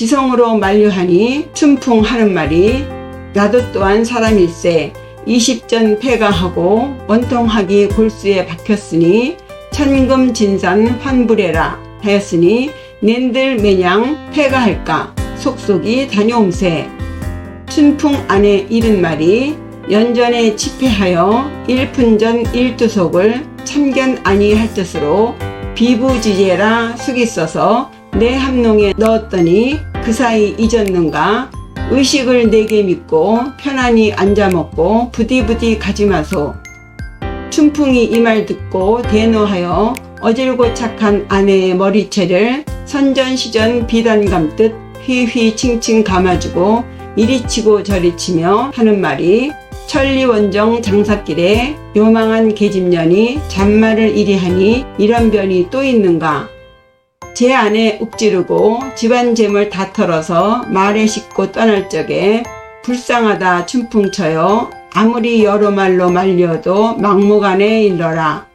지성으로 만류하니 춘풍하는 말이 나도 또한 사람일세. 20전 패가하고 원통하기 골수에 박혔으니 천금 진산 환불해라 하였으니 낸들 매냥 패가할까? 속속이 다녀옴세. 춘풍 안에 이른 말이 연전에 집회하여 일푼전 일두속을 참견 아니할 뜻으로 비부지제라 숙이 써서 내 함농에 넣었더니 그 사이 잊었는가? 의식을 내게 믿고 편안히 앉아 먹고 부디부디 가지 마소. 춘풍이 이 말 듣고 대노하여 어질고 착한 아내의 머리채를 선전시전 비단 감듯 휘휘 칭칭 감아주고 이리 치고 저리 치며 하는 말이 천리원정 장사길에 요망한 계집년이 잔말을 이리 하니 이런 변이 또 있는가 제 안에 욱지르고 집안 재물 다 털어서 말에 싣고 떠날 적에 불쌍하다 춘풍쳐요. 아무리 여러 말로 말려도 막무가내 일러라